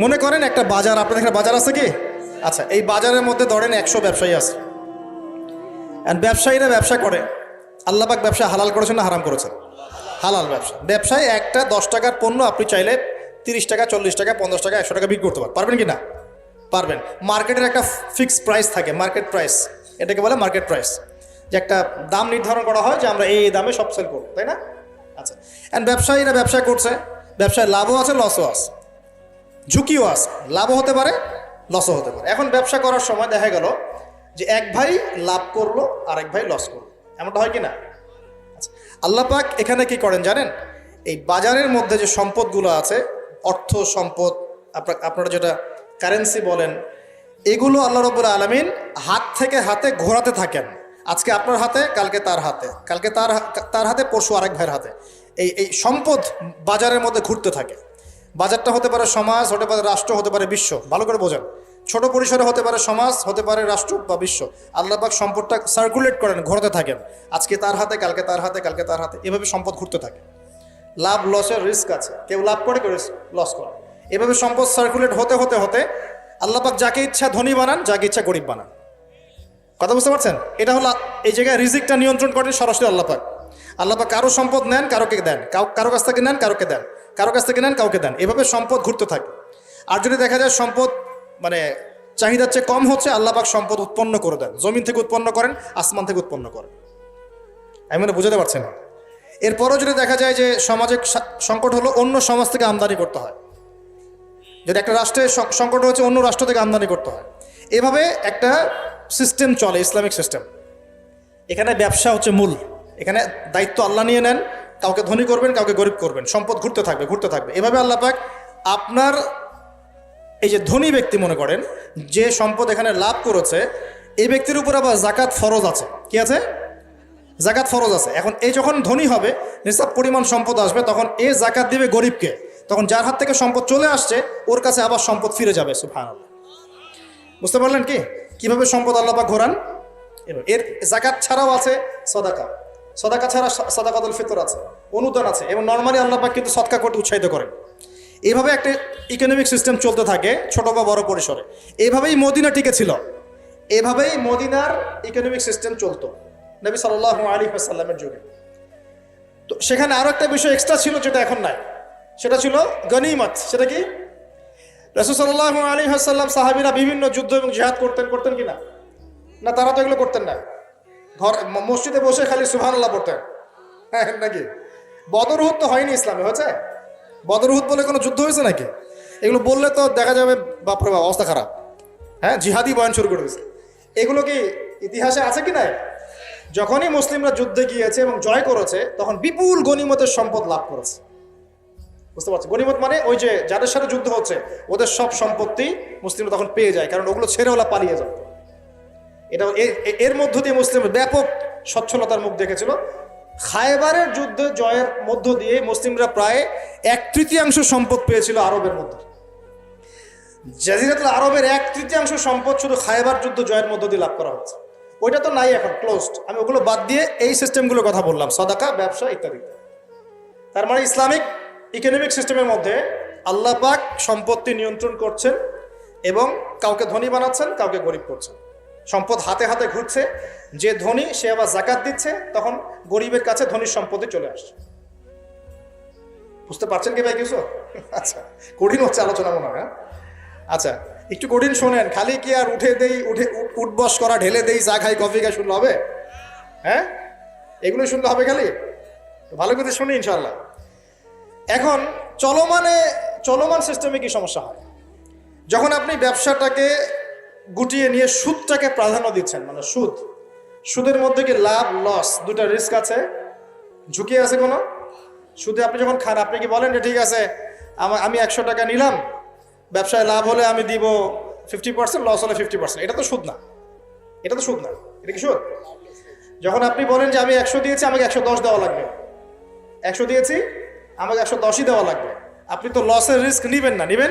মনে করেন একটা বাজার, আপনাদের এখানে বাজার আছে কি? আচ্ছা এই বাজারের মধ্যে ধরেন একশো ব্যবসায়ী আছে। অ্যান্ড ব্যবসায়ীরা ব্যবসা করে। আল্লাপাক ব্যবসা হালাল করেছেন না হারাম করেছেন? হালাল ব্যবসা। ব্যবসায় একটা দশ টাকার পণ্য আপনি চাইলে তিরিশ টাকা, চল্লিশ টাকা, পঞ্চাশ টাকা, একশো টাকা বিক্রি করতে পারেন পারবেন কি না? পারবেন। মার্কেটের একটা ফিক্সড প্রাইস থাকে মার্কেট প্রাইস এটাকে বলে মার্কেট প্রাইস যে একটা দাম নির্ধারণ করা হয় যে আমরা এই দামে সব সেল করব, তাই না? আচ্ছা। অ্যান্ড ব্যবসায়ীরা ব্যবসা করছে। ব্যবসায় লাভও আছে লসও আছে। ঝুঁকিও আছে লাভও হতে পারে লসও হতে পারে। এখন ব্যবসা করার সময় দেখা গেল যে এক ভাই লাভ করল আর এক ভাই লস করল। এমনটা হয় কি না আচ্ছা, আল্লাহ পাক এখানে কি করেন জানেন? এই বাজারের মধ্যে যে সম্পদগুলো আছে অর্থ সম্পদ আপনার যেটা কারেন্সি বলেন এগুলো আল্লাহ রবুল আলমিন হাত থেকে হাতে ঘোরাতে থাকেন। আজকে আপনার হাতে কালকে তার হাতে। কালকে তার তার হাতে পরশু আরেক ভাইয়ের হাতে। এই এই সম্পদ বাজারের মধ্যে ঘুরতে থাকে। বাজারটা হতে পারে সমাজ, হতে পারে রাষ্ট্র, হতে পারে বিশ্ব। ভালো করে বোঝেন। ছোট পরিসরে হতে পারে সমাজ, হতে পারে রাষ্ট্র বা বিশ্ব। আল্লাহবাক সম্পদটা সার্কুলেট করেন, ঘোরাতে থাকেন। আজকে তার হাতে, কালকে তার হাতে, কালকে তার হাতে। এভাবে সম্পদ ঘুরতে থাকে। লাভ লসের রিস্ক আছে। কেউ লাভ করে, কেউ লস করে। এভাবে সম্পদ সার্কুলেট হতে হতে হতে আল্লাপাক যাকে ইচ্ছা ধনী বানান, যাকে ইচ্ছা গরিব বানান। কথা বুঝতে পারছেন? এটা হলো এই জায়গায় রিজিকটা নিয়ন্ত্রণ করেন সরাসরি আল্লাপাক আল্লাপাক কারও সম্পদ নেন, কারোকে দেন। কারও কাছ থেকে নেন, কারোকে দেন। কারও কাছ থেকে নেন, কাউকে দেন। এভাবে সম্পদ ঘুরতে থাকে। আর যদি দেখা যায় সম্পদ মানে চাহিদার চেয়ে কম হচ্ছে আল্লাপাক সম্পদ উৎপন্ন করে দেন। জমিন থেকে উৎপন্ন করেন, আসমান থেকে উৎপন্ন করেন। আমি মানে বুঝাতে পারছি না। এরপরও যদি দেখা যায় যে সমাজে সংকট হলো, অন্য সমাজ থেকে আমদানি করতে হয়। যদি একটা রাষ্ট্রের সং- সংকট হচ্ছে অন্য রাষ্ট্র থেকে আমদানি করতে হয়। এভাবে একটা সিস্টেম চলে, ইসলামিক সিস্টেম এখানে ব্যবসা হচ্ছে মূল। এখানে দায়িত্ব আল্লাহ নিয়ে নেন কাউকে ধনী করবেন, কাউকে গরিব করবেন। সম্পদ ঘুরতে থাকবে ঘুরতে থাকবে। এভাবে আল্লাহ পাক আপনার এই যে ধনী ব্যক্তি মনে করেন, যে সম্পদ এখানে লাভ করেছে, এই ব্যক্তির উপর আবার জাকাত ফরজ আছে। কি আছে? জাকাত ফরজ আছে। এখন এই যখন ধনী হবে, নিসাব পরিমাণ সম্পদ আসবে, তখন এ জাকাত দিবে গরিবকে। তখন যার হাত থেকে সম্পদ চলে আসছে, ওর কাছে আবার সম্পদ ফিরে যাবে সুফান বুঝতে পারলেন কি? কীভাবে সম্পদ আল্লাপা ঘোরান? এর জাকাত ছাড়াও আছে সদাকা। সদাকা ছাড়া সদাকাতুল ফিতর আছে, অনুদান আছে এবং নর্মালি আল্লাপাক কিন্তু সৎকা করতে উৎসাহিত করেন। এইভাবে একটা ইকোনমিক সিস্টেম চলতে থাকে ছোট বা বড় পরিসরে। এইভাবেই মদিনা টিকে ছিল। এভাবেই মদিনার ইকোনমিক সিস্টেম চলতো নবী সাল্লাহ আলী সাল্লামের যুগে। তো সেখানে আরও একটা বিষয় এক্সট্রা ছিল যেটা এখন নাই। সেটা ছিল গনিমত। সেটা কি? রসুল সাল্লাহ আলী হাসাল্লাম সাহাবিরা বিভিন্ন যুদ্ধ এবং জেহাদ করতেন করতেন কি না? না, তারা তো এগুলো করতেন না। ঘর মসজিদে বসে খালি সুবহানাল্লাহ পড়তেন। হ্যাঁ নাকি? বদরহুদ তো হয়নি ইসলামে, হয়েছে? বদরহুদ বলে কোনো যুদ্ধ হয়েছে নাকি? এগুলো বললে তো দেখা যাবে, বাপরে বাপ, অবস্থা খারাপ। হ্যাঁ জিহাদি বয়ান শুরু করে দিয়েছে। এগুলো কি ইতিহাসে আছে কি নাই? যখনই মুসলিমরা যুদ্ধে গিয়েছে এবং জয় করেছে, তখন বিপুল গনিমতের সম্পদ লাভ করেছে। বুঝতে পারছি গনিমত মানে ওই যে যাদের সাথে যুদ্ধ হচ্ছে, ওদের সব সম্পত্তি মুসলিমরা তখন পেয়ে যায়, কারণ ওগুলো ছেড়ে ওলা পালিয়ে যেত এটা এর মধ্য দিয়ে মুসলিম ব্যাপক সচ্ছলতার মুখ দেখেছিল। খায়বারের যুদ্ধে জয়ের মধ্য দিয়ে মুসলিমরা প্রায় এক তৃতীয়াংশ সম্পদ পেয়েছিল আরবের মধ্যে। জাজিরাতুল আরবের এক তৃতীয়াংশ সম্পদ শুধু খায়বার যুদ্ধ জয়ের মধ্য দিয়ে লাভ করা হয়েছে। ওইটা তো নাই এখন ক্লোজড আমি ওগুলো বাদ দিয়ে এই সিস্টেমগুলোর কথা বললাম, সদাকা, ব্যবসা ইত্যাদি। তার মানে ইসলামিক ইকোনমিক সিস্টেমের মধ্যে আল্লাহ পাক সম্পত্তি নিয়ন্ত্রণ করছেন এবং কাউকে ধনী বানাচ্ছেন, কাউকে গরিব করছেন। সম্পদ হাতে হাতে ঘুরছে, যে ধনী সে আবার জাকাত দিচ্ছে, তখন গরিবের কাছে ধনীর সম্পদে চলে আসছে। বুঝতে পারছেন কি ভাই কিছু? আচ্ছা কঠিন হচ্ছে আলোচনা মনে হয় হ্যাঁ? আচ্ছা একটু কঠিন শোনেন, খালি কি আর উঠে দেই, উঠে উঠ- উঠবস করা, ঢেলে দেই, চা খাই, কফি খাই, শুনলে হবে? হ্যাঁ? এগুলো শুনলে হবে খালি? ভালো করে শুনি ইনশাল্লাহ এখন, চলমানে, চলমান সিস্টেমে কি সমস্যা হয়? যখন আপনি ব্যবসাটাকে গুটিয়ে নিয়ে সুদটাকে প্রাধান্য দিচ্ছেন মানে সুদ। সুদের মধ্যে কি লাভ, লস? দুটা রিস্ক আছে। ঝুঁকি আছে কোনো? সুদে আপনি যখন খান, আপনি কি বলেন যে, ঠিক আছে, আমা- একশো টাকা নিলাম, ব্যবসায় লাভ হলে আমি দিব ফিফটি পার্সেন্ট লস হলে ফিফটি পার্সেন্ট এটা তো সুদ না। এটা তো সুদ না। এটা কি সুদ? যখন আপনি বলেন যে, আমি একশো দিয়েছি, আমাকে একশো দশ দেওয়া লাগবে। একশো দিয়েছি, আমাকে একশো দশই দেওয়া লাগবে। আপনি তো লসের রিস্ক নিবেন না। নিবেন?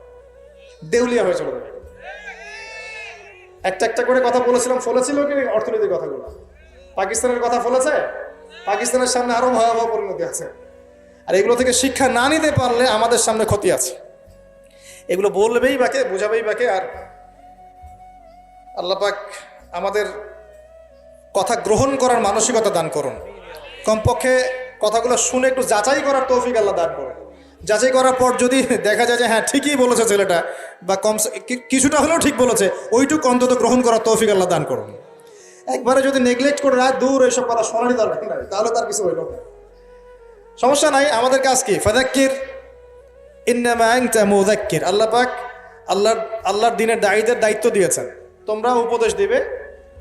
দেউলিয়া হয়ে চলে যাবে একটা একটা করে কথা বলেছিলাম, ফলেছিল কি অর্থনীতির কথাগুলো। পাকিস্তানের কথা ফলেছে? পাকিস্তানের সামনে আরও ভয়াবহ পরিণতি আছে। আর এগুলো থেকে শিক্ষা না নিতে পারলে আমাদের সামনে ক্ষতি আছে। এগুলো বলবেই বাকে বোঝাবেই বাকে আর আল্লাপাক আমাদের কথা গ্রহণ করার মানসিকতা দান করুন। কমপক্ষে কথাগুলো শুনে একটু যাচাই করার তৌফিক আল্লাহ দান করুন। যাচাই করার পর যদি দেখা যায় যে হ্যাঁ ঠিকই বলেছে ছেলেটা বা কম কিছুটা হলেও ঠিক বলেছে, ওইটুকু অন্তত গ্রহণ করার তৌফিক আল্লাহ দান করুন। একবারে যদি নেগলেক্ট করে রায় দূর এইসব করা শোনারই দরকার নাই, তাহলে তার কিছু হইল সমস্যা নাই, আমাদের কাজ কি? ফাদাক্কির ইন্নামা আনতা মুযাক্কির। আল্লাহ পাক আল্লাহর আল্লাহর দিনের দায়ীদের দায়িত্ব দিয়েছেন। তোমরা উপদেশ দিবে,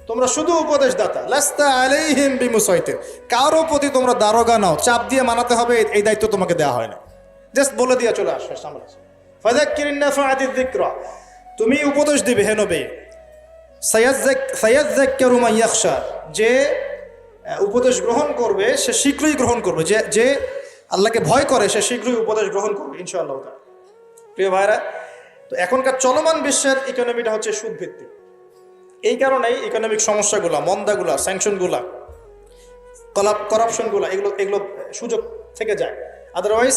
তোমরা শুধু উপদেশ দাতা লাস্তা আলাইহিম বিমুসাইতির। কারও প্রতি তোমরা দারোগা নাও, চাপ দিয়ে মানাতে হবে, এই দায়িত্ব তোমাকে দেওয়া হয় না। জাস্ট বলে দিয়ে চলে আসো সামনে তুমি উপদেশ দিবে, হে নবী। সায়াজ্জাক্কারু ইয়াখশা। যে উপদেশ গ্রহণ করবে, সে শীঘ্রই গ্রহণ করবে। যে যে আল্লাহকে ভয় করে, সে শীঘ্রই উপদেশ গ্রহণ করবে, ইনশাআল্লাহ প্রিয় ভাইরা তো এখনকার চলমান বিশ্বের ইকোনমিটা হচ্ছে সুদ ভিত্তিক এই কারণেই ইকোনমিক সমস্যাগুলা, মন্দাগুলা স্যাংশনগুলা কলাপ করাপশনগুলা এগুলো এগুলো সুযোগ থেকে যায়। আদারওয়াইজ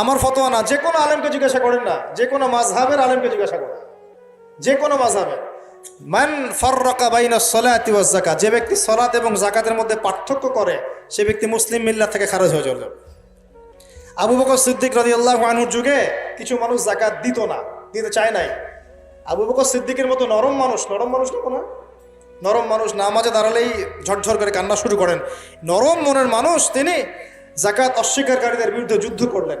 আমার ফতোয়া না, যে কোনো আলেমকে জিজ্ঞাসা করেন না, যে কোনো মাঝহাবের আলেমকে জিজ্ঞাসা করেন। যে কোনো মাঝহাবে মান ফররাকা বাইনা সলাতি ওয়াজ যাকাত, যে ব্যক্তি সলাত এবং জাকাতের মধ্যে পার্থক্য করে, সে ব্যক্তি মুসলিম মিল্লাত থেকে খারজ হয়ে চলে আবু বকর সিদ্দিক রাদিয়াল্লাহু আনহুর যুগে কিছু মানুষ জাকাত দিত না, দিতে চায় নাই। আবু বকর সিদ্দিকের মতো নরম মানুষ নরম মানুষ না কোনো নরম মানুষ নামাজে দাঁড়ালেই ঝরঝর করে কান্না শুরু করেন। নরম মনের মানুষ, তিনি জাকাত অস্বীকারীদের বিরুদ্ধে যুদ্ধ করলেন।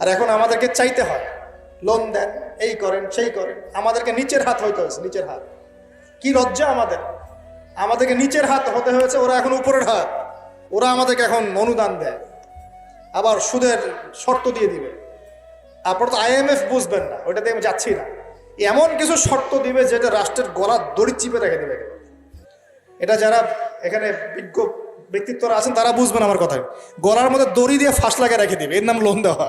আর এখন আমাদেরকে চাইতে হয় লোন দেন, এই করেন, সেই করেন। আমাদেরকে নিচের হাত হইতে হয়েছে, নিচের হাত। কি লজ্জা আমাদের। আমাদেরকে নিচের হাত হতে হয়েছে, ওরা এখন উপরের হাত। ওরা আমাদেরকে এখন অনুদান দেয়। আবার সুদের শর্ত দিয়ে দিবে। আপনার তো আইএমএফ বুঝবেন না ওইটাতে আমি যাচ্ছি না। এমন কিছু শর্ত দিবে যেটা রাষ্ট্রের গলার দড়ি চিপে রেখে দেবে। এটা যারা এখানে বিজ্ঞ ব্যক্তিত্বরা আছেন, তারা বুঝবেন আমার কথা গলার মধ্যে দড়ি দিয়ে ফাঁস লাগিয়ে রেখে দিবে, এর নাম লোন দেওয়া।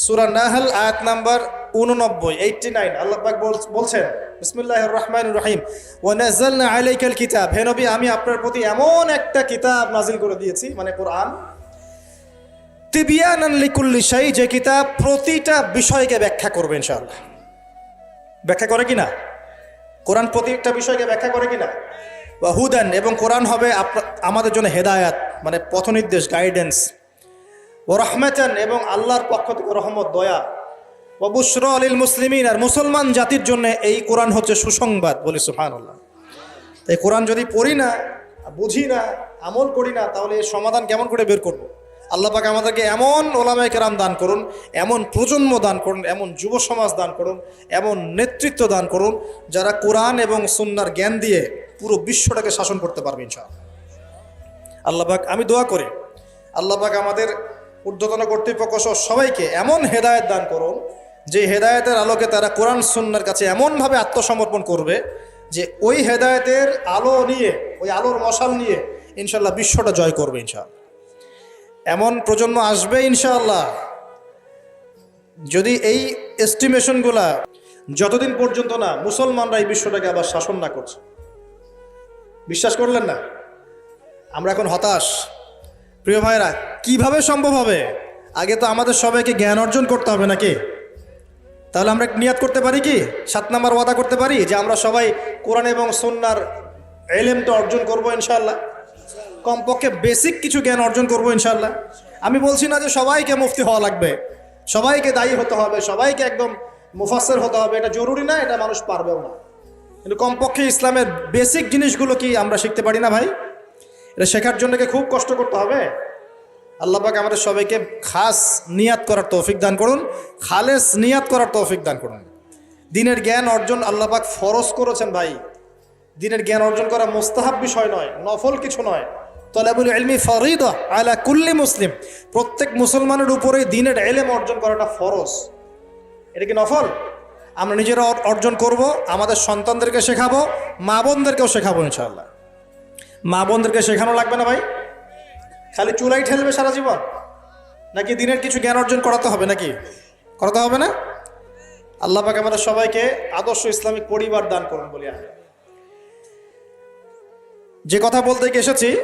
সুরা নাহাল, আয়াত নাম্বার উননব্বই এইটটি নাইন আল্লাহ পাক বল- বলছেন বিসমিল্লাহ রহমান রহিম। ওয়ানাজ্জালনা আলাইকাল কিতাব। হে আমি আপনার প্রতি এমন একটা কিতাব নাজিল করে দিয়েছি মানে কোরআন। তিবিয়ানান লিকুল্লি যে কিতাব প্রতিটা বিষয়কে ব্যাখ্যা করবে, ইনশাআল্লাহ। ব্যাখ্যা করে কি না কোরআন প্রতিটা বিষয়কে ব্যাখ্যা করে কি না বা হুদান, এবং কোরআন হবে আমাদের জন্য হেদায়াত মানে পথনির্দেশ গাইডেন্স ও রহমেচান এবং আল্লাহর পক্ষ থেকে রহমত, দয়া অবুসর আলীল মুসলিমিন। আর মুসলমান জাতির জন্য এই কোরআন হচ্ছে সুসংবাদ বলি সুহান আল্লাহ তাই কোরআন যদি পড়ি না, বুঝি না, আমল করি না, তাহলে এর সমাধান কেমন করে বের করব? আল্লাহ আমাদেরকে এমন ওলামায় কেরাম দান করুন, এমন প্রজন্ম দান করুন, এমন যুব সমাজ দান করুন, এমন নেতৃত্ব দান করুন, যারা কোরআন এবং সুন্নার জ্ঞান দিয়ে পুরো বিশ্বটাকে শাসন করতে পারবে ইনশাআল্লাহ। আল্লাহ পাক, আমি দোয়া করি, আল্লাহ পাক আমাদের ঊর্ধ্বতন কর্তৃপক্ষ সহ সবাইকে এমন হেদায়ত দান করুন, যে হেদায়তের আলোকে তারা কোরআন সুন্নার কাছে এমনভাবে আত্মসমর্পণ করবে যে ওই হেদায়েতের আলো নিয়ে, ওই আলোর মশাল নিয়ে ইনশাল্লাহ বিশ্বটা জয় করবে ইনশাআল্লাহ। এমন প্রজন্ম আসবে ইনশাআল্লাহ যদি এই এস্টিমেশনগুলা যতদিন পর্যন্ত না মুসলমানরা এই বিশ্বটাকে আবার শাসন না করছে। বিশ্বাস করলেন না? আমরা এখন হতাশ। প্রিয় ভাইরা কীভাবে সম্ভব হবে? আগে তো আমাদের সবাইকে জ্ঞান অর্জন করতে হবে নাকি? তাহলে আমরা নিয়াত করতে পারি কি? সাত নাম্বার ওয়াদা করতে পারি যে আমরা সবাই কোরআন এবং সন্ন্যার এলেমটা অর্জন করব ইনশাল্লাহ কমপক্ষে বেসিক কিছু জ্ঞান অর্জন করব ইনশাল্লাহ আমি বলছি না যে সবাইকে মুফতি হওয়া লাগবে। সবাইকে দায়ী হতে হবে, সবাইকে একদম মুফাসের হতে হবে। এটা জরুরি না, এটা মানুষ পারবেও না। কিন্তু কমপক্ষে ইসলামের বেসিক জিনিসগুলো কি আমরা শিখতে পারি না ভাই? এটা শেখার জন্য কি খুব কষ্ট করতে হবে? আল্লাহ পাক আমাদের সবাইকে খাস নিয়াত করার তৌফিক দান করুন, খালেস নিয়াত করার তৌফিক দান করুন। দিনের জ্ঞান অর্জন আল্লাহ পাক ফরজ করেছেন ভাই। দিনের জ্ঞান অর্জন করা মোস্তাহাব বিষয় নয়, নফল কিছু নয়। তলাবুল এলমি ফরিদ আলা কুল্লি মুসলিম। প্রত্যেক মুসলমানের উপরে দিনের এলেম অর্জন করাটা ফরজ। এটা কি নফল? আমরা নিজেরা অর্জন করব, আমাদের সন্তানদেরকে শেখাবো, মা বোনদেরকেও শেখাবো ইনশাআল্লাহ। মা বোনদেরকে শেখানো লাগবে না ভাই? খালি চুলাই ঠেলবে সারা জীবন? নাকি দিনের কিছু জ্ঞান অর্জন করাতে হবে নাকি? করাতে হবে না? আল্লাহ পাক আমাদের সবাইকে আদর্শ ইসলামিক পরিবার দান করুন বলি আমি। যে কথা বলতে গিয়ে এসেছি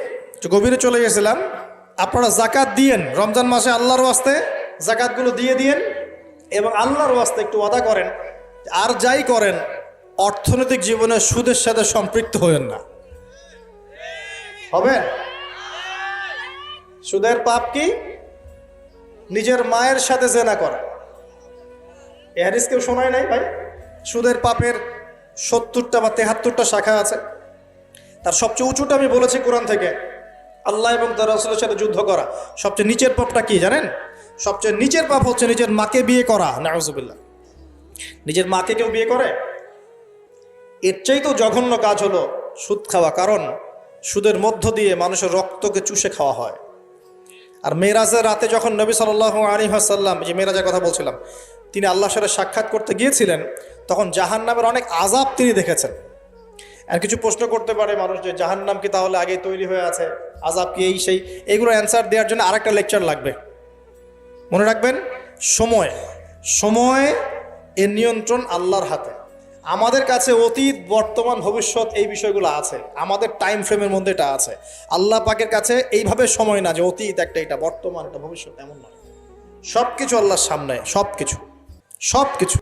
গভীরে চলে গেছিলাম, আপনারা জাকাত দিয়েন। রমজান মাসে আল্লাহর ওয়াস্তে জাকাতগুলো দিয়ে দিয়েন এবং আল্লাহর ওয়াস্তে একটু ওয়াদা করেন, আর যাই করেন, অর্থনৈতিক জীবনে সুদের সাথে সম্পৃক্ত হবেন না। হবেন সুদের পাপ কি? নিজের মায়ের সাথে জেনা করা। এ কেউ শোনায় নাই ভাই? সুদের পাপের সত্তরটা বা তেহাত্তরটা শাখা আছে। তার সবচেয়ে উঁচুটা আমি বলেছি কোরআন থেকে। আল্লাহ এবং তার রসুলের সাথে যুদ্ধ করা। সবচেয়ে নিচের পাপটা কি জানেন? সবচেয়ে নিচের পাপ হচ্ছে নিজের মাকে বিয়ে করা। নাউজুবিল্লাহ। নিজের মাকে কেউ বিয়ে করে? এর চেয়ে তো জঘন্য কাজ হলো সুদ খাওয়া। কারণ সুদের মধ্য দিয়ে মানুষের রক্তকে চুষে খাওয়া হয়। আর মেয়েরাজের রাতে যখন নবী সাল আলী হাসাল্লাম যে মেয়েরাজের কথা বলছিলাম, তিনি আল্লাহ সাথে সাক্ষাৎ করতে গিয়েছিলেন, তখন জাহান নামের অনেক আজাব তিনি দেখেছেন। আর কিছু প্রশ্ন করতে পারে মানুষ যে জাহান নাম কি তাহলে আগে তৈরি হয়ে আছে? আজাব কি এই সেই এগুলো অ্যান্সার দেওয়ার জন্য আরেকটা লেকচার লাগবে। মনে রাখবেন, সময় সময় এর নিয়ন্ত্রণ আল্লাহর হাতে। আমাদের কাছে অতীত, বর্তমান, ভবিষ্যৎ এই বিষয়গুলো আছে। আমাদের টাইম ফ্রেমের মধ্যে এটা আছে। আল্লাহ পাকের কাছে এইভাবে সময় না যে অতীত একটা এটা, বর্তমান একটা, ভবিষ্যৎ এমন নয়। সব কিছু আল্লাহর সামনে সব কিছু সব কিছু